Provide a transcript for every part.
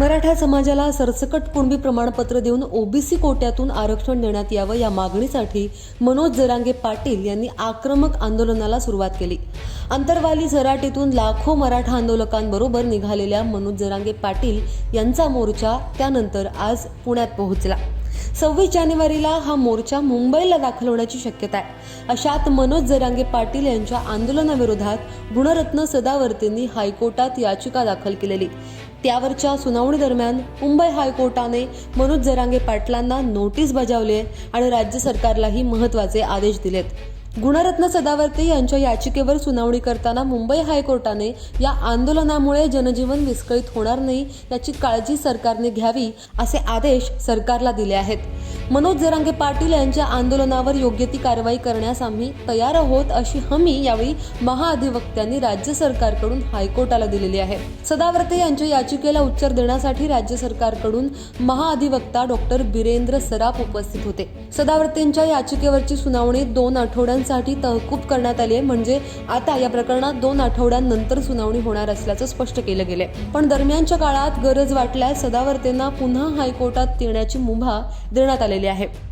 मराठा समाजाला सरसकट कुणबी प्रमाणपत्र देऊन ओबीसी कोट्यातून आरक्षण देण्यात यावं या मागणीसाठी मनोज जरांगे पाटील यांनी आक्रमक आंदोलनाला सुरुवात केली. अंतरवाली झराटीतून लाखो मराठा आंदोलकांबरोबर निघालेल्या मनोज जरांगे पाटील यांचा मोर्चा त्यानंतर आज पुण्यात पोहोचला. सव्वीस जानेवारीला हा मोर्चा मुंबईला दाखल होण्याची शक्यता आहे. अशात मनोज जरांगे पाटील यांच्या आंदोलनाविरोधात गुणरत्न सदावर्तींनी हायकोर्टात याचिका दाखल केलेली. त्यावरच्या सुनावणी दरम्यान मुंबई हायकोर्टाने मनोज जरांगे पाटलांना नोटीस बजावली आहे आणि राज्य सरकारलाही महत्त्वाचे आदेश दिलेत. गुणरत्न सदावर्ते यांच्या याचिकेवर सुनावणी करताना मुंबई हायकोर्टाने या आंदोलनामुळे जनजीवन विस्कळीत होणार नाही याची काळजी सरकारने घ्यावी असे आदेश सरकारला दिले आहेत. मनोज जरांगे पाटील यांच्या आंदोलनावर योग्य ती कारवाई करण्यास आम्ही तयार आहोत अशी हमी यावेळी महाअधिवक्त्यांनी राज्य सरकारकडून हायकोर्टाला दिलेली आहे. सदावर्ते यांच्या याचिकेला उत्तर देण्यासाठी राज्य सरकारकडून महाअधिवक्ता डॉक्टर बिरेंद्र सराफ उपस्थित होते. सदावर्तेंच्या याचिकेवरची सुनावणी दोन आठवड्यांसाठी तहकूब करण्यात आली आहे. म्हणजे आता या प्रकरणात दोन आठवड्यांनंतर सुनावणी होणार असल्याचं स्पष्ट केलं गेलंय. पण दरम्यानच्या काळात गरज वाटल्यास सदावर्तेंना पुन्हा हायकोर्टात येण्याची मुभा देण्यात आलेली आहे.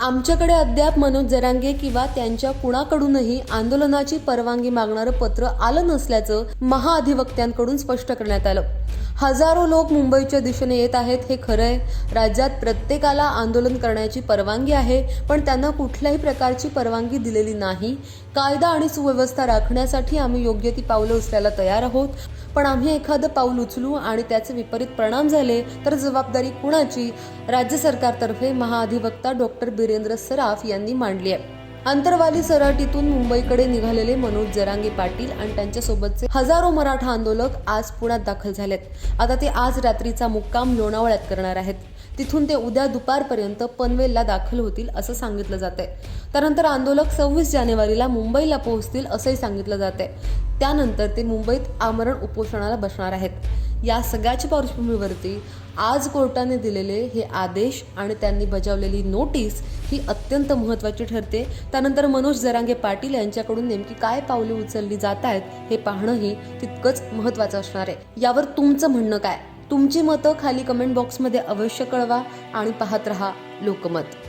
आमच्याकडे अद्याप मनोज जरांगे किंवा त्यांच्या कुणाकडूनही आंदोलनाची परवानगी मागणारं पत्र आलं नसल्याचं महाअधिवक्त्यांकडून स्पष्ट करण्यात आलं. हजारो लोक मुंबईच्या दिशेने येत आहेत हे खरं आहे राज्यात प्रत्येकाला आंदोलन करण्याची परवानगी आहे पण त्यांना कुठल्याही प्रकारची परवानगी दिलेली नाही. कायदा आणि सुव्यवस्था राखण्यासाठी आम्ही योग्य ती पावलं उचलायला तयार आहोत. पण आम्ही एखादं पाऊल उचलू आणि त्याचे विपरीत परिणाम झाले तर जबाबदारी कुणाची? राज्य सरकारतर्फे महाअधिवक्ता डॉक्टर बिरेंद्र सराफ यांनी मांडली आहे. अंतरवाली सराटीतून मुंबईकडे निघालेले मनोज जरांगे पाटील आणि त्यांच्यासोबतचे हजारो मराठा आंदोलक आज पुण्यात दाखल झालेत. आता ते आज रात्रीचा मुक्काम लोणावळ्यात करणार आहेत. तिथून ते उद्या दुपारपर्यंत पनवेलला दाखल होतील असं सांगितलं जात आहे त्यानंतर आंदोलक सव्वीस जानेवारीला मुंबईला पोहोचतील असंही सांगितलं जात आहे त्यानंतर ते मुंबईत आमरण उपोषणाला बसणार आहेत. या सगळ्याच्या पार्श्वभूमीवरती आज कोर्टाने दिलेले हे आदेश आणि त्यांनी बजावलेली नोटीस ही अत्यंत महत्त्वाची ठरते. त्यानंतर मनोज जरांगे पाटील यांच्याकडून नेमकी काय पावले उचलली जात आहेत हे पाहणंही तितकंच महत्त्वाचं असणार आहे. यावर तुमचं म्हणणं काय? तुमची मतं खाली कमेंट बॉक्समध्ये अवश्य कळवा आणि पाहत रहा लोकमत.